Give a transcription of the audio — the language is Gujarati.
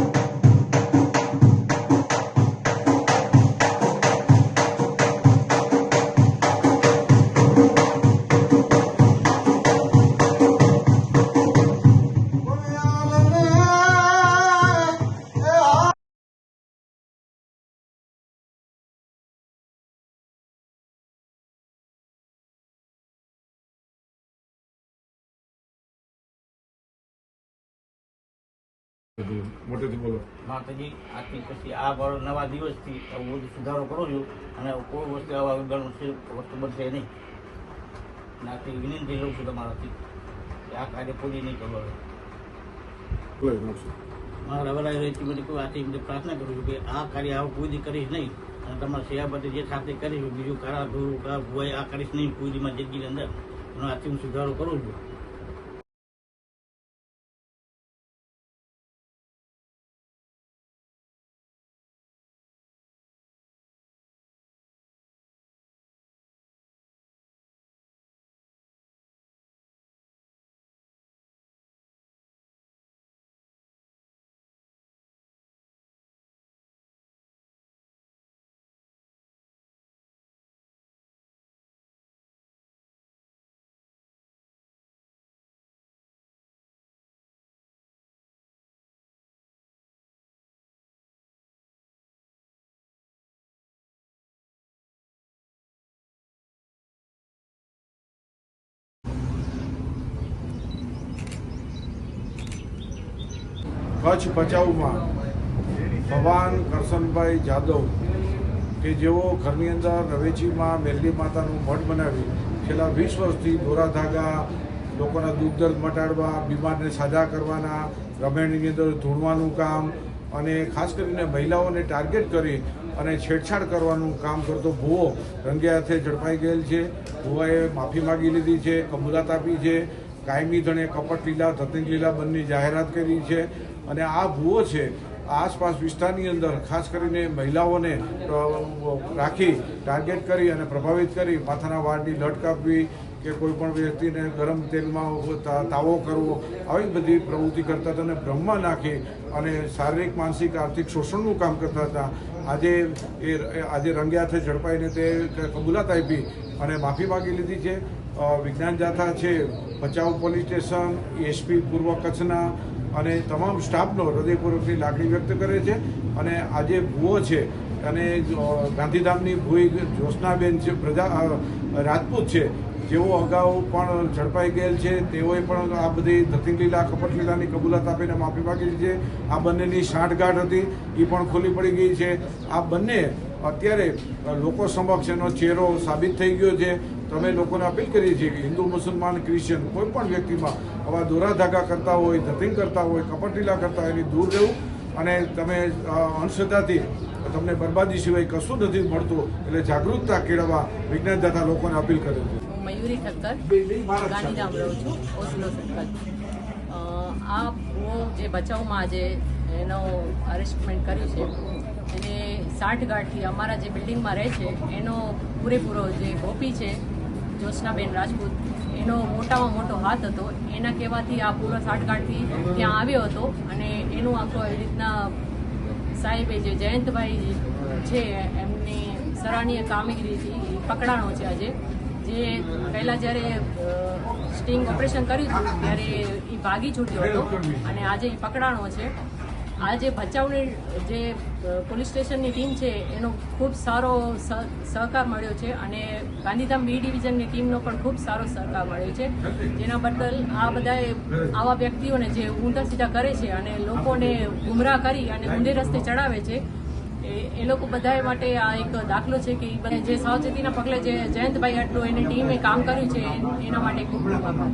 બધું મોટેથી બોલો. માતાજી આજથી પછી આ વાળો નવા દિવસથી હું સુધારો કરું છું અને કોઈ વસ્તુ આવા ગણ વસ્તુ બનશે નહીં. અને આથી વિનંતી લઉં છું તમારાથી કે આ કાર્ય પૂરી નહીં કરો હવે. બોલો નોકશો મારા વરાય રહેતી બધી કોઈ આથી બધી પ્રાર્થના કરું છું કે આ કાર્ય આવું પૂરી કરીશ નહીં અને તમારા સેવા બધી જે સાથે કરીશ બીજું કારા ધોરું કા ભુવાઈ આ કરીશ નહીં પૂરીમાં જિંદગીની અંદર. એનો આથી હું સુધારો કરું છું. કચ્છ ભચાઉમાં ભવાન કરશનભાઈ જાદવ કે જેઓ ઘરની અંદર રવેચીમાં મેરડી માતાનું મઠ બનાવી છેલ્લા વીસ વર્ષથી દોરા ધાગા લોકોના દુઃખ દર્દ મટાડવા, બીમારને સાજા કરવાના, રમેણની અંદર ધૂણવાનું કામ અને ખાસ કરીને મહિલાઓને ટાર્ગેટ કરી અને છેડછાડ કરવાનું કામ કરતો ભૂવો રંગે હાથે ઝડપાઈ ગયેલ છે. ભૂવાએ માફી માગી લીધી છે કબૂલાત આપી છે. કાયમી ધણે કપટ લીલા ધતિંગ લીલા બંને જાહેરાત કરી છે અને આ ભૂવો છે, આસપાસ વિસ્તારની અંદર ખાસ કરીને મહિલાઓને રાખી, ટાર્ગેટ કરી અને પ્રભાવિત કરી, માથાના વાળની લટ કાપવી કે કોઈ પણ વ્યક્તિને ગરમ તેલમાં તાવો કરવો, આવી બધી પ્રવૃત્તિ કરતા હતા અને બ્રહ્મા નાખી અને શારીરિક, માનસિક, આર્થિક શોષણનું કામ કરતા હતા. આજે એ આજે રંગ્યા હાથે ઝડપાઈને તે કબૂલાત આપી અને માફી માગી લીધી છે. વિજ્ઞાન જાથા છે, ભચાઉ પોલીસ સ્ટેશન, એસપી પૂર્વ કચ્છના અને તમામ સ્ટાફનો હૃદયપૂર્વકની લાગણી વ્યક્ત કરે છે. અને આજે ભૂવો છે અને ગાંધીધામની ભૂઈ જ્યોત્સનાબેન છે, પ્રજા રાજપૂત છે. જેઓ અગાઉ પણ ઝડપાઈ ગયેલ છે તેઓએ પણ આ બધી ધતિંગલીલા કપટલીલાની કબૂલાત આપીને માફી માગી છે. આ બંનેની સાંઠગાંઠ હતી એ પણ ખુલી પડી ગઈ છે. આ બંને અત્યારે લોકો સમક્ષ એનો ચહેરો સાબિત થઈ ગયો છે. તમે લોકોને અપીલ કરીએ છીએ કે હિન્દુ મુસલમાન ક્રિશ્ચિયન કોઈ પણ વ્યક્તિમાં આવા દોરા ધાગા કરતા હોય ધતિંગ કરતા હોય કપટલીલા કરતા હોય એની દૂર રહેવું અને તમે અ, અંધશ્રદ્ધાથી તમને બરબાદી સિવાય કશું નથી મળતું. એટલે જાગૃતતા કેળવવા વિજ્ઞાન દાતા લોકોને અપીલ કરે છે. મયુરી ઠક્કર, ગાંધીધામ રહું છું, ઓસલો સર્કલ આ હું જે બચાવમાં આજે એનો અરેસ્ટમેન્ટ કર્યું છે, એને સાઠગાંઠથી અમારા જે બિલ્ડિંગમાં રહે છે, એનો પૂરેપૂરો જે ગોપી છે, જ્યોત્સનાબેન રાજપૂત, એનો મોટામાં મોટો હાથ હતો. એના કહેવાથી આ પૂરો સાઠગાંઠથી ત્યાં આવ્યો હતો અને એનું આખો એવી રીતના સાહેબે જે જયંતભાઈ છે, એમની સરાહનીય કામગીરીથી પકડાણો છે આજે. જે પહેલાં જ્યારે સ્ટિંગ ઓપરેશન કર્યું હતું, ત્યારે એ ભાગી છૂટ્યો હતો અને આજે એ પકડાણો છે આજે ભચાઉની જે પોલીસ સ્ટેશનની ટીમ છે, એનો ખૂબ સારો સહ- સહકાર મળ્યો છે અને ગાંધીધામ બી ડિવિઝનની ટીમનો પણ ખૂબ સારો સહકાર મળ્યો છે. જેના બદલ આ બધાએ આવા વ્યક્તિઓને જે ઊંધા સીધા કરે છે અને લોકોને ગુમરાહ કરી અને ઊંધે રસ્તે ચડાવે છે એ લોકો બધાએ માટે આ એક દાખલો છે કે બધા જે સાવચેતીના પગલે જે જયંતભાઈ આટલું એની ટીમે કામ કર્યું છે એના માટે ખૂબ ખૂબ આભાર.